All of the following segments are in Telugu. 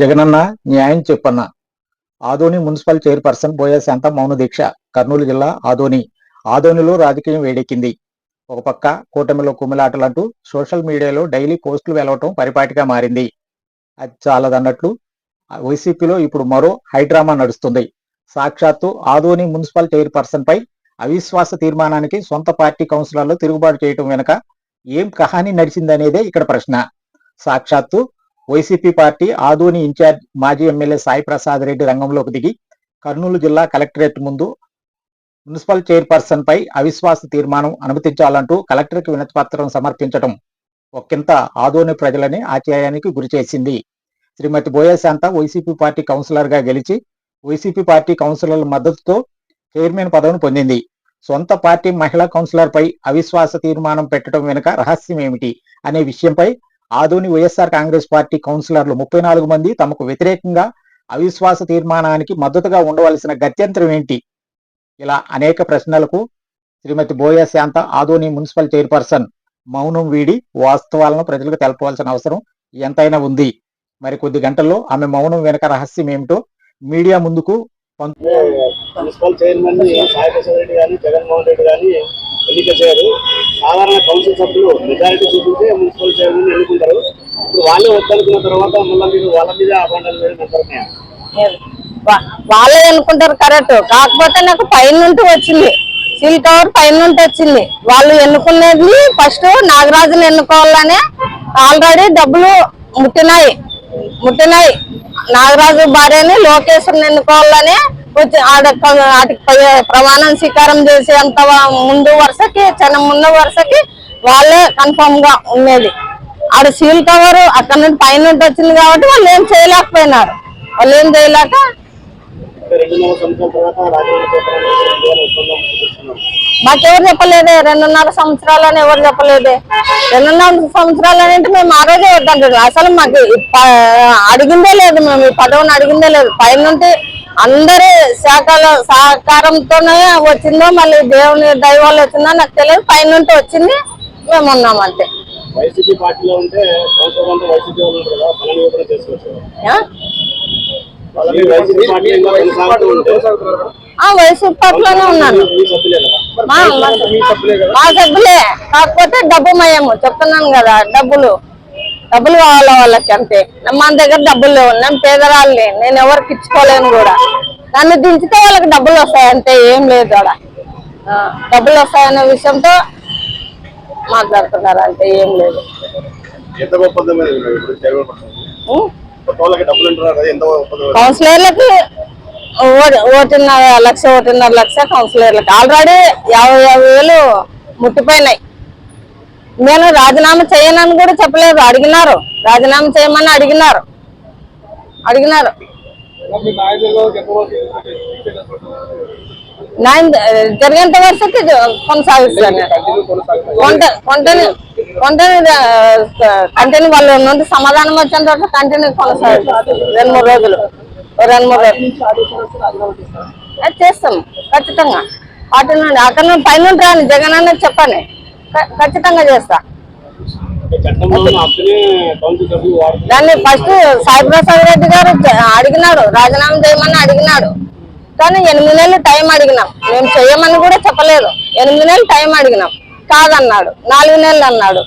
జగనన్న న్యాయం చెప్పన్న. ఆదోని మున్సిపల్ చైర్పర్సన్ బోయ శాంత మౌన దీక్ష. కర్నూలు జిల్లా ఆదోని. ఆదోనిలో రాజకీయం వేడెక్కింది. ఒక పక్క కూటమిలో కుమిలాటలంటూ సోషల్ మీడియాలో డైలీ పోస్టులు వెలవటం పరిపాటిగా మారింది. అది చాలదన్నట్లు వైసీపీలో ఇప్పుడు మరో హైడ్రామా నడుస్తుంది. సాక్షాత్తు ఆదోని మున్సిపల్ చైర్పర్సన్ పై అవిశ్వాస తీర్మానానికి సొంత పార్టీ కౌన్సిలర్లు తిరుగుబాటు చేయటం వెనుక ఏం కహాని నడిచిందనేదే ఇక్కడ ప్రశ్న. సాక్షాత్తు వైసీపీ పార్టీ ఆదోని ఇన్ఛార్జ్ మాజీ ఎమ్మెల్యే సాయి ప్రసాద్ రెడ్డి రంగంలోకి దిగి కర్నూలు జిల్లా కలెక్టరేట్ ముందు మున్సిపల్ చైర్పర్సన్ పై అవిశ్వాస తీర్మానం అనుమతించాలంటూ కలెక్టర్కి వినతిపత్రం సమర్పించడం ఒక్కింత ఆదోని ప్రజలని ఆశ్చర్యానికి గురిచేసింది శ్రీమతి బోయశాంత వైసీపీ పార్టీ కౌన్సిలర్గా గెలిచి వైసీపీ పార్టీ కౌన్సిలర్ల మద్దతుతో చైర్మన్ పదవిని పొందింది. సొంత పార్టీ మహిళా కౌన్సిలర్ పై అవిశ్వాస తీర్మానం పెట్టడం వెనుక రహస్యం ఏమిటి అనే విషయంపై ఆదోని వైఎస్ఆర్ కాంగ్రెస్ పార్టీ కౌన్సిలర్లు ముప్పై నాలుగు మంది తమకు వ్యతిరేకంగా అవిశ్వాస తీర్మానానికి మద్దతుగా ఉండవలసిన గత్యంతరం ఏంటి? ఇలా అనేక ప్రశ్నలకు శ్రీమతి బోయ శాంత ఆదోని మున్సిపల్ చైర్పర్సన్ మౌనం వీడి వాస్తవాలను ప్రజలకు తెలపవలసిన అవసరం ఎంతైనా ఉంది. మరి కొద్ది గంటల్లో ఆమె మౌనం వెనక రహస్యం ఏమిటో మీడియా ముందుకు మున్సిపల్ చైర్మన్ సాయి రెడ్డి గాని జగన్మోహన్ రెడ్డి గాని ఎన్నిక చేయరు. సాధారణ కౌన్సిల్ సభ్యులు మెజారిటీ చూపించే మున్సిపల్ చైర్మన్ ఎన్నుకుంటారు. ఇప్పుడు వాళ్ళే వద్దనుకున్న తర్వాత మళ్ళీ మీరు వాళ్ళ మీద అభాండాలు వేయడం ఎంతవరకు వాళ్ళే అనుకుంటారు కరెక్ట్. కాకపోతే నాకు పైన నుండి వచ్చింది. సీల్ కవర్ పైన నుండి వచ్చింది. వాళ్ళు ఎన్నుకునేది ఫస్ట్ నాగరాజుని ఎన్నుకోవాలనే ఆల్రెడీ డబ్బులు ముట్టినాయి. ముట్టినాయి. నాగరాజు భార్యని లోకేశ్వరిని ఎన్నుకోవాలనే వచ్చి ఆడ వాటికి ప్రమాణం స్వీకారం చేసేంత అంత ముందు వరుసకి చిన్న ముందు వరుసకి వాళ్ళే కన్ఫర్మ్గా ఉండేది. ఆడ సీల్ కవర్ అక్కడ నుండి పైన నుండి వచ్చింది కాబట్టి వాళ్ళు ఏం చేయలేకపోయినారు. వాళ్ళు ఏం చేయలేక మాకెవరు చెప్పలేదే? రెండున్నర సంవత్సరాలని ఎవరు చెప్పలేదే? రెండున్నర సంవత్సరాలు అంటే మేము ఆ రోజే అసలు మాకు అడిగిందే లేదు మేము ఈ పదవిని అడిగిందే లేదు. పైనుండి అందరి శాఖల సహకారంతోనే వచ్చిందో మళ్ళీ దేవుని దైవాలు వచ్చిందో నాకు తెలియదు. పైనుండి వచ్చింది మేము ఉన్నాం అంతే వైసీపీ పార్టీలో ఉంటే కౌన్సిలర్ అంతా వైసీపీ వాళ్ళు ఉంటారు కదా బలం కూడా చేసుకోవచ్చు ఆ? మీరు వైసీపీ పార్టీ ఇంకా కొనసాగుతూ ఉంటే ఆ వయసు పట్లనే ఉన్నాను. మా సభ్యులే. కాకపోతే డబ్బు మయము చెప్తున్నాను కదా డబ్బులు. డబ్బులు కావాలి వాళ్ళకి అంతే మన దగ్గర డబ్బులు లేవు నేను పేదరాళ్ళని నేను ఎవరికి ఇచ్చుకోలేను కూడా. నన్ను దించితే వాళ్ళకి డబ్బులు వస్తాయి అంతే ఏం లేదు అక్కడ డబ్బులు వస్తాయనే విషయంతో మాట్లాడుతున్నారు అంతే ఏం లేదు. కౌన్సిలర్లకి ఓ- ఒకటిన్నర లక్ష ఒకటిన్నర లక్ష కౌన్సిలర్లకి. ఆల్రెడీ యాభై యాభై వేలు ముట్టిపోయినాయి. నేను రాజీనామా చేయనని కూడా చెప్పలేదు. అడిగినారు. రాజీనామా చేయమని అడిగినారు. అడిగినారు. న్యాయం జరిగేంత వరకు కొనసాగిస్తాను. కొంట కొంటని కొంటని కంటిన్యూ వాళ్ళు నుండి సమాధానం వచ్చిన తర్వాత కంటిన్యూ కొనసాగిస్తాను. రెండు మూడు రోజులు. రెండు మూడు రోజులు. చేస్తాం. ఖచ్చితంగా. వాటి నుండి అక్కడ నుండి పైన రాని జగన్ అనేది చెప్పండి ఖచ్చితంగా చేస్తా. దాన్ని ఫస్ట్ సాయి ప్రసాద్ రెడ్డి గారు అడిగినాడు రాజీనామా చేయమని అడిగినాడు. కానీ ఎనిమిది నెలలు టైం అడిగినాం. మేము చేయమని కూడా చెప్పలేదు. ఎనిమిది నెలలు టైం అడిగినాం. కాదన్నాడు. నాలుగు నెలలు అన్నాడు.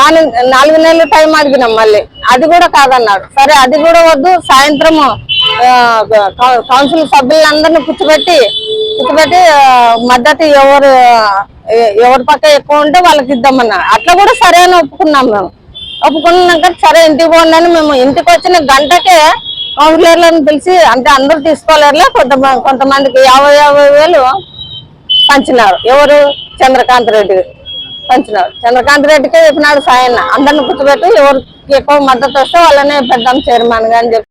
నాలుగు నాలుగు నెలలు టైం అడిగినాం మళ్ళీ. అది కూడా కాదన్నాడు. సరే అది కూడా వద్దు. సాయంత్రం కౌన్సిల్ సభ్యులందరినీ కూర్చోబెట్టి కూర్చోబెట్టి మద్దతు ఎవరు ఎవరి పక్క ఎక్కువ ఉంటే వాళ్ళకి ఇద్దామన్నారు అట్లా కూడా సరే అని ఒప్పుకున్నాం మేము. ఒప్పుకున్నాక సరే ఇంటికి పోండి అని మేము ఇంటికి వచ్చిన గంటకే కౌన్సిలర్లను పిలిచి అంటే అందరూ తీసుకోలేరులే కొంతమంది కొంతమందికి యాభై యాభై వేలు పంచినారు. ఎవరు? చంద్రకాంత్ రెడ్డి పంచినారు. చంద్రకాంత్ రెడ్డికే చెప్పినాడు సాయన్న. అందరిని కూర్చోబెట్టి ఎవరికి ఎక్కువ మద్దతు వస్తే వాళ్ళనే పెద్దాం చైర్మన్గా అని చెప్పి.